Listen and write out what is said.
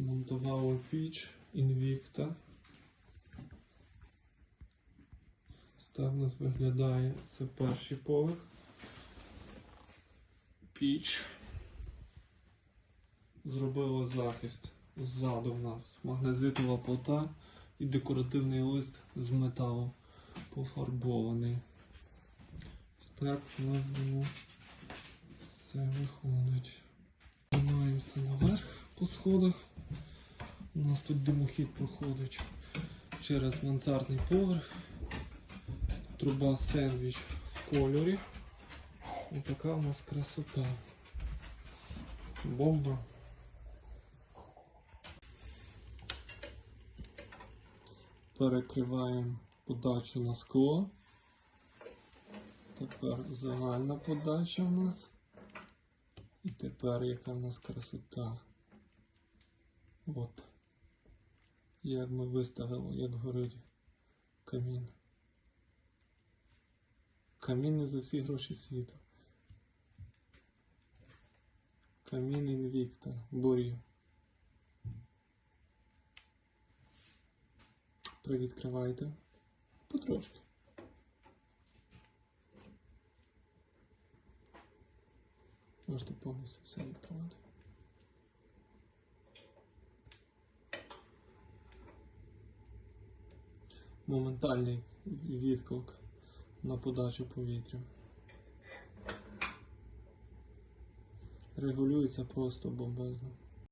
Змонтували піч Invicta. Так у нас виглядає це перший поверх. Піч. Зробили захист. Ззаду в нас магнезитова плита і декоративний лист з металу пофарбований. Так у нас все виходить. Піднімаємося наверх по сходах. У нас тут димохід проходить через мансардний поверх. Труба сендвіч в кольорі. І така у нас красота. Бомба. Перекриваємо подачу на скло. Тепер загальна подача у нас. І тепер яка в нас красота. От. Як ми виставили, як горить камін. Камін не за всі гроші світу. Камін інвікта, борів. Привідкривайте. Потрошки. Можете повністю все відкривати. Моментальний відклик на подачу повітря. Регулюється просто бомбезно.